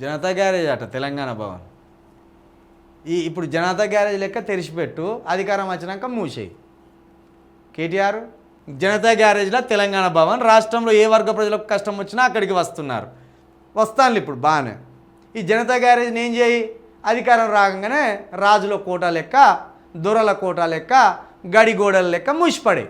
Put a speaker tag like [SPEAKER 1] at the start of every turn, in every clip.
[SPEAKER 1] Janata garage అట తెలంగాణ భవన్. ఈ ఇప్పుడు జనతా గ్యారేజ్ లెక్క తెరిచిపెట్టు అధికారం వచ్చినాక మూసేయి. కేటీఆర్ జనతా గ్యారేజ్లో తెలంగాణ భవన్ రాష్ట్రంలో ఏ వర్గ ప్రజలకు కష్టం వచ్చినా అక్కడికి వస్తున్నారు. వస్తాను ఇప్పుడు బాగానే. ఈ జనతా గ్యారేజ్ని ఏం చేయి? అధికారం రాగానే రాజుల కోట లెక్క దొరల కోట లెక్క గడిగోడల లెక్క మూసిపడే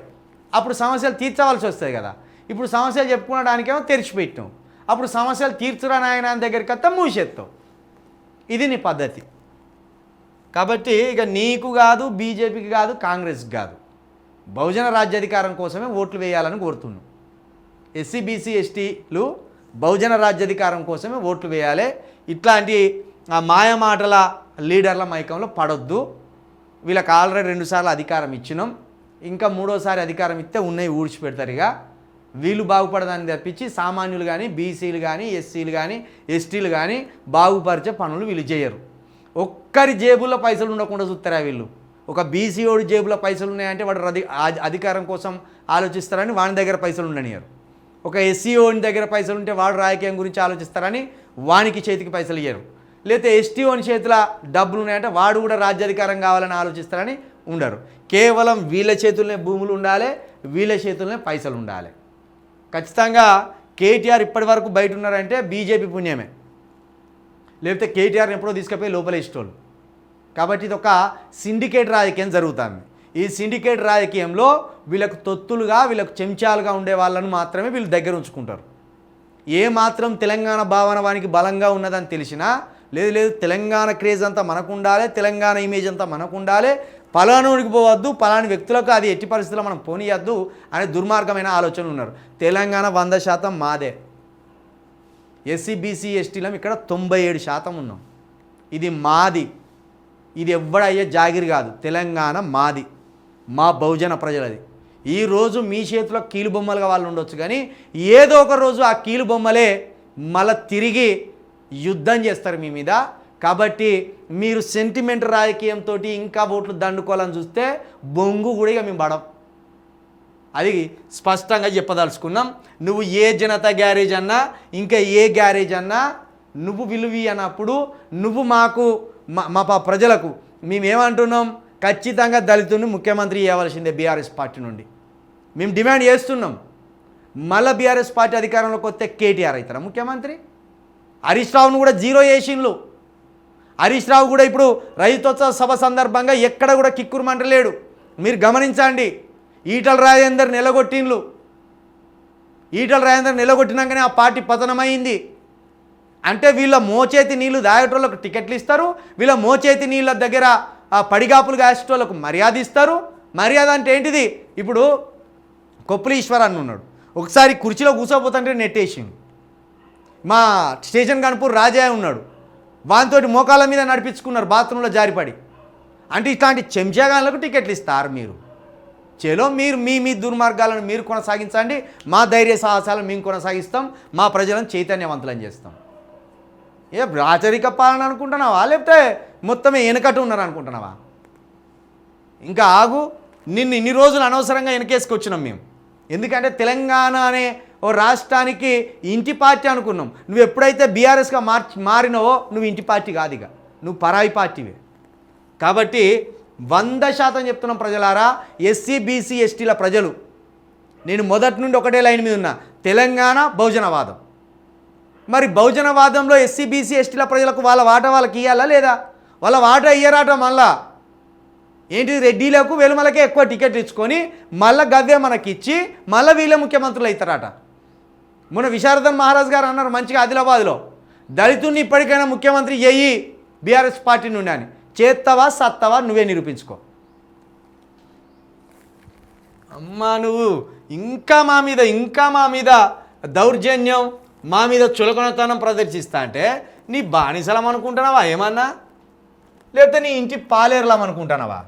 [SPEAKER 1] అప్పుడు సమస్యలు తీర్చవలసి వస్తాయి కదా. ఇప్పుడు సమస్యలు చెప్పుకోవడానికేమో తెరిచిపెట్టాం అప్పుడు సమస్యలు తీర్చురా నాయన అని దగ్గరికి వస్తే మూసేస్తావు ఇది నీ పద్ధతి. కాబట్టి ఇక నీకు కాదు బీజేపీకి కాదు కాంగ్రెస్కి కాదు. బహుజన రాజ్యాధికారం కోసమే ఓట్లు వేయాలని కోరుతున్నాం ఎస్సీ బీసీ ఎస్టీలు బహుజన రాజ్యాధికారం కోసమే ఓట్లు వేయాలి. ఇట్లాంటి ఆ మాయమాటల లీడర్ల మైకంలో పడొద్దు. వీళ్ళకి ఆల్రెడీ రెండుసార్లు అధికారం ఇచ్చినాం. ఇంకా మూడోసారి అధికారం ఇస్తే ఉన్నాయి ఊడ్చిపెడతారు ఇక. వీళ్ళు బాగుపడదాన్ని తప్పించి సామాన్యులు కానీ బీసీలు కానీ ఎస్సీలు కానీ ఎస్టీలు కానీ బాగుపరిచే పనులు వీళ్ళు చేయరు. ఒక్కరి జేబుల్లో పైసలు ఉండకుండా చూస్తారా వీళ్ళు? ఒక బీసీఓడి జేబులో పైసలు ఉన్నాయంటే వాడు అధి అధికారం కోసం ఆలోచిస్తారని వాని దగ్గర పైసలు ఉండనియరు. ఒక ఎస్సీఓని దగ్గర పైసలు ఉంటే వాడు రాజకీయం గురించి ఆలోచిస్తారని వానికి చేతికి పైసలు ఇయ్యరు. లేకపోతే ఎస్టీఓని చేతిలో డబ్బులు ఉన్నాయంటే వాడు కూడా రాజ్యాధికారం కావాలని ఆలోచిస్తారని ఉండరు. కేవలం వీళ్ళ చేతుల్లోనే భూములు ఉండాలి వీళ్ళ చేతుల్లోనే పైసలు ఉండాలి. ఖచ్చితంగా కేటీఆర్ ఇప్పటి వరకు బయట ఉన్నారంటే బీజేపీ పుణ్యమే. లేకపోతే కేటీఆర్ని ఎప్పుడో తీసుకుపోయి లోపల ఇష్టోళ్ళు. కాబట్టి ఇది ఒక సిండికేట్ రాజకీయం జరుగుతుంది. ఈ సిండికేట్ రాజకీయంలో వీళ్ళకు తొత్తులుగా వీళ్ళకు చెంచాలుగా ఉండే వాళ్ళను మాత్రమే వీళ్ళు దగ్గర ఉంచుకుంటారు. ఏ మాత్రం తెలంగాణ భావన వానికి బలంగా ఉన్నదని తెలిసినా లేదు లేదు తెలంగాణ క్రేజ్ అంతా మనకు ఉండాలి తెలంగాణ ఇమేజ్ అంతా మనకు ఉండాలి పలానూరికి పోవద్దు పలాని వ్యక్తులకు అది ఎట్టి పరిస్థితుల్లో మనం పోనీయద్దు అనే దుర్మార్గమైన ఆలోచనలు ఉన్నారు. తెలంగాణ వంద శాతం మాదే. ఎస్సీ బీసీ ఎస్టీలం ఇక్కడ తొంభై ఏడు శాతం ఉన్నాం. ఇది మాది. ఇది ఎవ్వడయ్యే జాగిరి కాదు. తెలంగాణ మాది. మా బహుజన ప్రజలది. ఈరోజు మీ చేతిలో కీలు బొమ్మలుగా వాళ్ళు ఉండొచ్చు కానీ ఏదో ఒక రోజు ఆ కీలు బొమ్మలే మళ్ళీ తిరిగి యుద్ధం చేస్తారు మీ మీద. కాబట్టి మీరు సెంటిమెంట్ రాజకీయంతో ఇంకా ఓట్లు దండుకోవాలని చూస్తే బొంగు కూడా ఇక మేము పడం అది స్పష్టంగా చెప్పదలుచుకున్నాం. నువ్వు ఏ జనతా గ్యారేజ్ అన్నా ఇంకా ఏ గ్యారేజ్ అన్నా నువ్వు విలువి అన్నప్పుడు నువ్వు మాకు మా మా ప్రజలకు మేమేమంటున్నాం? ఖచ్చితంగా దళితుని ముఖ్యమంత్రి ఇవ్వాల్సిందే బీఆర్ఎస్ పార్టీ నుండి. మేము డిమాండ్ చేస్తున్నాం. మళ్ళీ బీఆర్ఎస్ పార్టీ అధికారంలోకి వస్తే కేటీఆర్ అవుతారా ముఖ్యమంత్రి? హరీష్ రావును కూడా జీరో చేసిండ్లు. హరీష్ రావు కూడా ఇప్పుడు రైతోత్సవ సభ సందర్భంగా ఎక్కడ కూడా కిక్కురుమంటలేడు మీరు గమనించండి ఈటల రాజేందర్ నిలగొట్టిండ్లు. ఈటల రాజేందర్ నిలగొట్టినాకనే ఆ పార్టీ పతనమైంది. అంటే వీళ్ళ మోచేతి నీళ్ళు దాగేటోళ్ళకు టికెట్లు ఇస్తారు వీళ్ళ మోచేతి నీళ్ళ దగ్గర ఆ పడిగాపులు కాసేటోళ్ళకు మర్యాద ఇస్తారు. మర్యాద అంటే ఏంటిది? ఇప్పుడు కొప్పులి ఈశ్వర్ అని ఉన్నాడు. ఒకసారి కుర్చీలో కూర్చోపోతుంటే నెట్టేసిండు. మా స్టేషన్ కనుపూర్ రాజా ఉన్నాడు. వానితోటి మోకాల మీద నడిపించుకున్నారు బాత్రూంలో జారిపడి. అంటే ఇట్లాంటి చెంచాగాళ్ళకు టికెట్లు ఇస్తారు మీరు. చేలో మీరు మీ మీ దుర్మార్గాలను మీరు కొనసాగించండి మా ధైర్య సాహసాలను మేము కొనసాగిస్తాం మా ప్రజలను చైతన్యవంతులను చేస్తాం. ఏ రాచరిక పాలన అనుకుంటున్నావా? లేకపోతే మొత్తమే వెనకట్టు ఉన్నారు అనుకుంటున్నావా? ఇంకా ఆగు నిన్ను ఇన్ని రోజులు అనవసరంగా వెనకేసుకొచ్చినాం మేము. ఎందుకంటే తెలంగాణ అనే ఓ రాష్ట్రానికి ఇంటి పార్టీ అనుకున్నాం. నువ్వు ఎప్పుడైతే బీఆర్ఎస్గా మార్చి మారినవో నువ్వు ఇంటి పార్టీ కాదు ఇక. నువ్వు పరాయి పార్టీవే. కాబట్టి వంద శాతం చెప్తున్నాం ప్రజలారా ఎస్సీ బీసీ ఎస్టీల ప్రజలు. నేను మొదటి నుండి ఒకటే లైన్ మీద ఉన్నా. తెలంగాణ బహుజనవాదం. మరి బహుజనవాదంలో ఎస్సీ బీసీ ఎస్టీల ప్రజలకు వాళ్ళ వాటా వాళ్ళకి ఇవ్వాలా లేదా? వాళ్ళ వాట ఇయ్యరాట మళ్ళా? ఏంటిది రెడ్డిలకు వెలుమలకే ఎక్కువ టికెట్ ఇచ్చుకొని మళ్ళీ గవ్వే మనకిచ్చి మళ్ళీ వీళ్ళే ముఖ్యమంత్రులు అవుతారట. మొన్న విశారదన్ మహారాజ్ గారు అన్నారు మంచిగా ఆదిలాబాద్లో. దళితుడిని ఇప్పటికైనా ముఖ్యమంత్రి చేయి బీఆర్ఎస్ పార్టీ నుండి అని. చేత్తవా సత్తవా నువ్వే నిరూపించుకో. అమ్మా నువ్వు ఇంకా మా మీద ఇంకా మా మీద దౌర్జన్యం మా మీద చులకనతనం ప్రదర్శిస్తా అంటే నీ బానిసలం అనుకుంటున్నావా ఏమన్నా? లేకపోతే నీ ఇంటి పాలేరులం అనుకుంటున్నావా?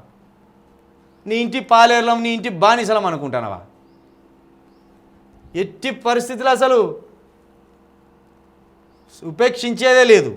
[SPEAKER 1] నీ ఇంటి పాలేరులం నీ ఇంటి బానిసలం అనుకుంటున్నావా? ఎట్టి పరిస్థితులు అసలు ఉపేక్షించేదే లేదు.